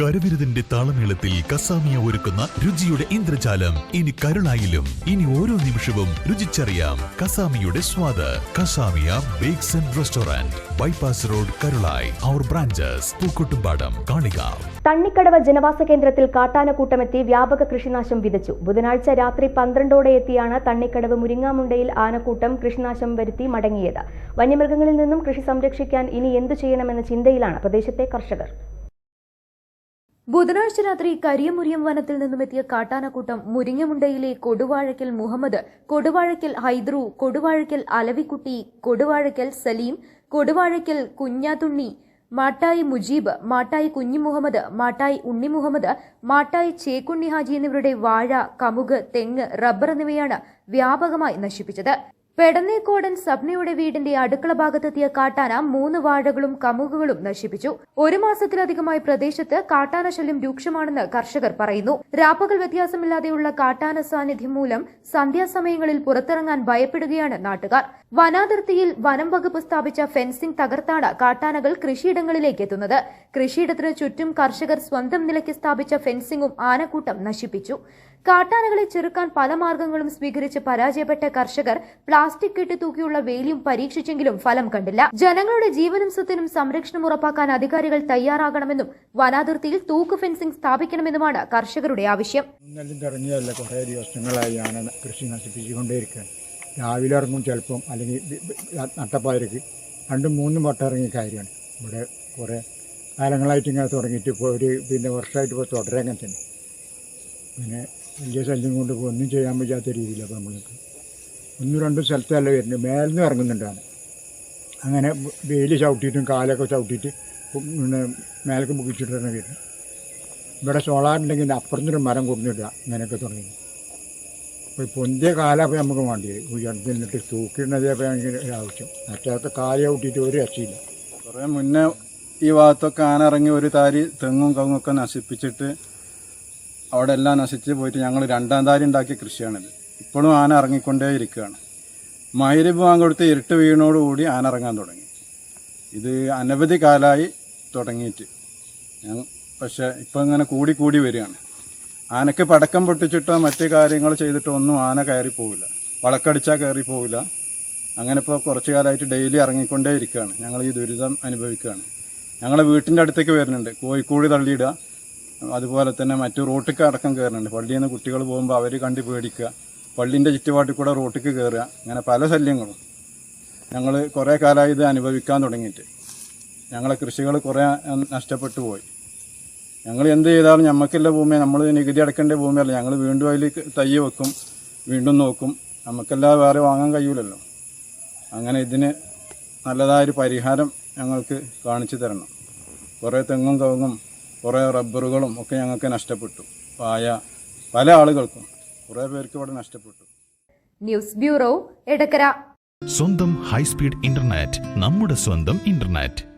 കരവിരുതിന്റെ താളമേളത്തിൽ കസാമിയ ഒരുക്കുന്ന രുചിയുടെ ഇന്ദ്രജാലം. ഇനി കരുളായിലും ഇനി ഓരോ നിമിഷവും രുചിച്ചറിയാം കസാമിയുടെ സ്വാദ്. Casamia bakes and restaurant bypass road Karulai. Our branches Pookkottumpadam Kalikavu. Thannikkadavu ജനവാസ കേന്ദ്രത്തിൽ കാട്ടാനക്കൂട്ടമെത്തി വ്യാപക കൃഷിനാശം വിതച്ചു. ബുധനാഴ്ച രാത്രി പന്ത്രണ്ടോടെ എത്തിയാണ് തണ്ണിക്കടവ് മുരിങ്ങാമുണ്ടയിൽ ആനക്കൂട്ടം കൃഷിനാശം വരുത്തി മടങ്ങിയത്. വന്യമൃഗങ്ങളിൽ നിന്നും കൃഷി സംരക്ഷിക്കാൻ ഇനി എന്തു ചെയ്യണമെന്ന ചിന്തയിലാണ് പ്രദേശത്തെ കർഷകർ. ബുധനാഴ്ച രാത്രി കരിയമുരിയം വനത്തിൽ നിന്നുമെത്തിയ കാട്ടാനക്കൂട്ടം മുരിങ്ങമുണ്ടയിലെ കൊടുവാഴക്കൽ മുഹമ്മദ് കൊടുവാഴക്കൽ ഹൈദ്രു കൊടുവാഴക്കൽ അലവിക്കുട്ടി കൊടുവാഴക്കൽ സലീം കൊടുവാഴക്കൽ കുഞ്ഞാതുണ്ണി മാട്ടായി മുജീബ് മാട്ടായി കുഞ്ഞി മുഹമ്മദ് മാട്ടായി ഉണ്ണി മുഹമ്മദ് മാട്ടായി ചേക്കുണ്ണി ഹാജി എന്നിവരുടെ വാഴ കമുക് തെങ്ങ് റബ്ബർ എന്നിവയാണ് വ്യാപകമായി നശിപ്പിച്ചത്. പെടന്നേക്കോടൻ സബ്നയുടെ വീടിന്റെ അടുക്കള ഭാഗത്തെത്തിയ കാട്ടാന മൂന്ന് വാഴകളും കമുകുകളും നശിപ്പിച്ചു. ഒരു മാസത്തിലധികമായി പ്രദേശത്ത് കാട്ടാന ശല്യം രൂക്ഷമാണെന്ന് കർഷകർ പറയുന്നു. രാപ്പകൽ വ്യത്യാസമില്ലാതെയുള്ള കാട്ടാന സാന്നിധ്യം മൂലം സന്ധ്യാസമയങ്ങളിൽ പുറത്തിറങ്ങാൻ ഭയപ്പെടുകയാണ് നാട്ടുകാർ. വനാതിർത്തിയിൽ വനം വകുപ്പ് സ്ഥാപിച്ച ഫെൻസിംഗ് തകർത്താണ് കാട്ടാനകൾ കൃഷിയിടങ്ങളിലേക്ക് എത്തുന്നത്. കൃഷിയിടത്തിന് ചുറ്റും കർഷകർ സ്വന്തം നിലയ്ക്ക് സ്ഥാപിച്ച ഫെൻസിംഗും ആനക്കൂട്ടം നശിപ്പിച്ചു. കാട്ടാനകളെ ചെറുക്കാൻ പല മാർഗങ്ങളും സ്വീകരിച്ച് പരാജയപ്പെട്ട കർഷകർ പ്ലാസ്റ്റിക് കെട്ടി തൂക്കിയുള്ള വേലിയും പരീക്ഷിച്ചെങ്കിലും ഫലം കണ്ടില്ല. ജനങ്ങളുടെ ജീവനും സ്വത്തിനും സംരക്ഷണം ഉറപ്പാക്കാൻ അധികാരികൾ തയ്യാറാകണമെന്നും വനാതിർത്തിയിൽ തൂക്ക് ഫെൻസിംഗ് സ്ഥാപിക്കണമെന്നുമാണ് കർഷകരുടെ ആവശ്യം. കുറേ കൃഷി രാവിലെ ഇറങ്ങും ചിലപ്പം അല്ലെങ്കിൽ നട്ടപ്പാതിരക്ക്. രണ്ടും മൂന്നും വട്ടം ഇറങ്ങിയ കാര്യമാണ്. ഇവിടെ കുറേ കാലങ്ങളായിട്ട് ഇങ്ങനെ തുടങ്ങിയിട്ട് ഇപ്പോൾ ഒരു പിന്നെ വർഷമായിട്ട് ഇപ്പോൾ തുടരങ്ങനെ തന്നെ. പിന്നെ വലിയ ശല്യം കൊണ്ട് ഒന്നും ചെയ്യാൻ പറ്റാത്ത രീതിയിലാണ് നമ്മൾക്ക് ഒന്നും രണ്ടും സ്ഥലത്തല്ല വരുന്നത്. മേലിന്ന് ഇറങ്ങുന്നുണ്ടാണ് അങ്ങനെ വെയിൽ ചവിട്ടിയിട്ടും കാലൊക്കെ ചവിട്ടിയിട്ട് പിന്നെ മേലേക്ക് മുക്കിച്ചിട്ടാണ് വരുന്നത്. ഇവിടെ സോളാറുണ്ടെങ്കിൽ അപ്പുറത്തൊരു മരം കൊടുത്തിടുക അങ്ങനെയൊക്കെ തുടങ്ങി. അപ്പോൾ പൊന്തിയ കാലപ്പോൾ നമുക്ക് വേണ്ടിയത് ഉയർത്തി നിന്നിട്ട് തൂക്കിടുന്നതേ ഭയങ്കര ആവശ്യം. മറ്റേതൊക്കെ കാൽ ചവിട്ടിയിട്ട് ഒരു രക്ഷയില്ല. കുറേ മുന്നേ ഈ ഭാഗത്തൊക്കെ ആന ഇറങ്ങി ഒരു താരി തെങ്ങും കവുങ്ങൊക്കെ നശിപ്പിച്ചിട്ട് അവിടെ എല്ലാം നശിച്ച് പോയിട്ട് ഞങ്ങൾ രണ്ടാം താരി ഉണ്ടാക്കിയ കൃഷിയാണിത്. ഇപ്പോഴും ആന ഇറങ്ങിക്കൊണ്ടേ ഇരിക്കുകയാണ് മൈരബ് വാങ്ങൊടുത്ത് ഇരുട്ട് വീണോടുകൂടി ആന ഇറങ്ങാൻ തുടങ്ങി. ഇത് അനവധി കാലമായി തുടങ്ങിയിട്ട്. ഞാൻ പക്ഷേ ഇപ്പം ഇങ്ങനെ കൂടി കൂടി വരികയാണ്. ആനയ്ക്ക് പടക്കം പൊട്ടിച്ചിട്ടോ മറ്റു കാര്യങ്ങൾ ചെയ്തിട്ടോ ഒന്നും ആന കയറി പോവില്ല. വളക്കടിച്ചാൽ കയറി പോവില്ല. അങ്ങനെ ഇപ്പോൾ കുറച്ച് കാലമായിട്ട് ഡെയിലി ഇറങ്ങിക്കൊണ്ടേ ഇരിക്കുകയാണ് ഞങ്ങൾ ഈ ദുരിതം അനുഭവിക്കുകയാണ്. ഞങ്ങളെ വീട്ടിന്റെ അടുത്തേക്ക് വരുന്നുണ്ട്. കോഴിക്കോട് തള്ളിയിടുക. അതുപോലെ തന്നെ മറ്റു റോട്ടിൽ അടക്കം കയറുന്നുണ്ട്. പള്ളിയിൽ നിന്ന് കുട്ടികൾ പോകുമ്പോൾ അവർ കണ്ട് പേടിക്കുക. പള്ളിന്റെ ചുറ്റുപാട്ടിൽ കൂടെ റോട്ടിക്ക് കയറുക അങ്ങനെ പല ശല്യങ്ങളും. ഞങ്ങൾ കുറേ കാലമായി ഇത് അനുഭവിക്കാൻ തുടങ്ങിയിട്ട്. ഞങ്ങളെ കൃഷികൾ കുറേ നഷ്ടപ്പെട്ടു പോയി. ഞങ്ങൾ എന്ത് ചെയ്താലും ഞമ്മക്കില്ല ഭൂമി നമ്മൾ നികുതി അടക്കേണ്ട ഭൂമിയല്ല. ഞങ്ങൾ വീണ്ടും അതിൽ തൈ വെക്കും വീണ്ടും നോക്കും. നമുക്കല്ലാതെ വേറെ വാങ്ങാൻ കഴിയൂലല്ലോ. അങ്ങനെ ഇതിന് നല്ലതായൊരു പരിഹാരം ഞങ്ങൾക്ക് കാണിച്ചു തരണം. കുറേ തെങ്ങും കവുങ്ങും കുറേ റബ്ബറുകളും ഒക്കെ ഞങ്ങൾക്ക് നഷ്ടപ്പെട്ടു. പായ പല ആളുകൾക്കും. കുറേ പേർക്ക് ഇവിടെ നഷ്ടപ്പെട്ടു. News bureau Edakkara. സ്വന്തം ഹൈസ്പീഡ് ഇന്റർനെറ്റ് നമ്മുടെ സ്വന്തം ഇന്റർനെറ്റ്.